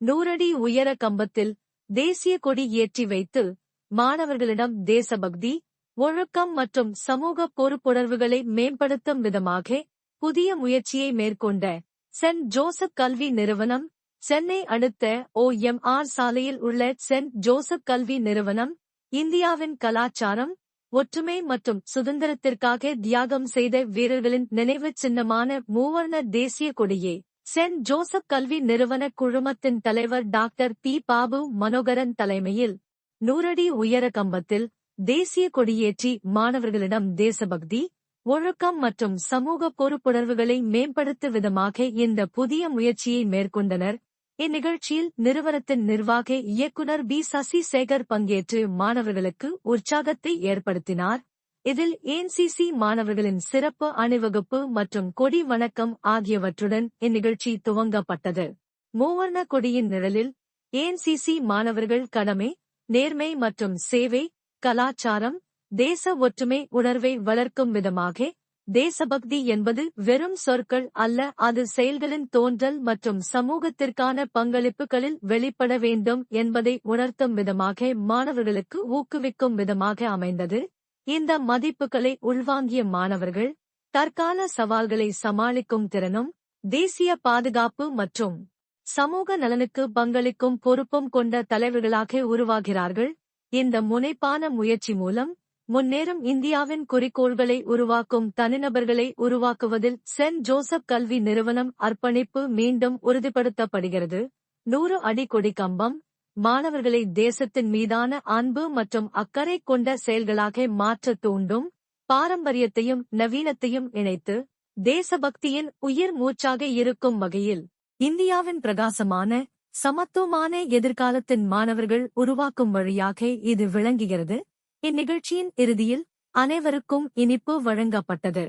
நூறடி உயர கம்பத்தில் தேசிய கொடி ஏற்றி வைத்து மாணவர்களிடம் தேசபக்தி ஒழுக்கம் மற்றும் சமூக பொறுப்புணர்வுகளை மேம்படுத்தும் விதமாக புதிய முயற்சியை மேற்கொண்ட சென்ட் ஜோசப் கல்வி நிறுவனம் சென்னை அடுத்த ஓ எம் ஆர் சாலையில் உள்ள சென்ட் ஜோசப் கல்வி நிறுவனம் இந்தியாவின் கலாச்சாரம் ஒற்றுமை மற்றும் சுதந்திரத்திற்காக தியாகம் செய்த வீரர்களின் நினைவுச் சின்னமான மூவர்ண தேசிய கொடியே. சென்ட் ஜோசப் கல்வி நிறுவன குழுமத்தின் தலைவர் டாக்டர் பி. பாபு மனோகரன் தலைமையில் நூறடி உயர கம்பத்தில் தேசிய கொடியேற்றி மாணவர்களிடம் தேசபக்தி ஒழுக்கம் மற்றும் சமூக பொறுப்புணர்வுகளை மேம்படுத்தும் விதமாக இந்த புதிய முயற்சியை மேற்கொண்டனர். இந்நிகழ்ச்சியில் நிறுவனத்தின் நிர்வாக இயக்குனர் பி. சசி சேகர் பங்கேற்று மாணவர்களுக்கு உற்சாகத்தை ஏற்படுத்தினார். இதில் என்சிசி மாணவர்களின் சிறப்பு அணிவகுப்பு மற்றும் கொடி வணக்கம் ஆகியவற்றுடன் இந்நிகழ்ச்சி துவங்கப்பட்டது. மூவர்ண கொடியின் நிழலில் என்சிசி மாணவர்கள் கடமை நேர்மை மற்றும் சேவை கலாச்சாரம் தேச ஒற்றுமை உணர்வை வளர்க்கும் விதமாக தேசபக்தி என்பது வெறும் சொற்கள் அல்ல அது செயல்களின் தோன்றல் மற்றும் சமூகத்திற்கான பங்களிப்புகளில் வெளிப்பட வேண்டும் என்பதை உணர்த்தும் விதமாக மாணவர்களுக்கு ஊக்குவிக்கும் விதமாக அமைந்தது. இந்த மதிப்புகளை உள்வாங்கிய மாணவர்கள் தற்கால சவால்களை சமாளிக்கும் திறனும் தேசிய பாதுகாப்பு மற்றும் சமூக நலனுக்கு பங்களிக்கும் பொறுப்பும் கொண்ட தலைவர்களாக உருவாகிறார்கள். இந்த முனைப்பான முயற்சி மூலம் முன்னேறும் இந்தியாவின் குறிக்கோள்களை உருவாக்கும் தனிநபர்களை உருவாக்குவதில் சென்ட் ஜோசப் கல்வி நிறுவனம் அர்ப்பணிப்பு மீண்டும் உறுதிப்படுத்தப்படுகிறது. நூறு அடி கொடி கம்பம் மாணவர்களை தேசத்தின் மீதான அன்பு மற்றும் அக்கறை கொண்ட செயல்களாக மாற்ற தூண்டும் பாரம்பரியத்தையும் நவீனத்தையும் இணைத்து தேசபக்தியின் உயிர் மூச்சாக இருக்கும் வகையில் இந்தியாவின் பிரகாசமான சமத்துவமான எதிர்காலத்தின் மாணவர்கள் உருவாக்கும் வழியாக இது விளங்குகிறது. இந்நிகழ்ச்சியின் இறுதியில் அனைவருக்கும் இனிப்பு வழங்கப்பட்டது.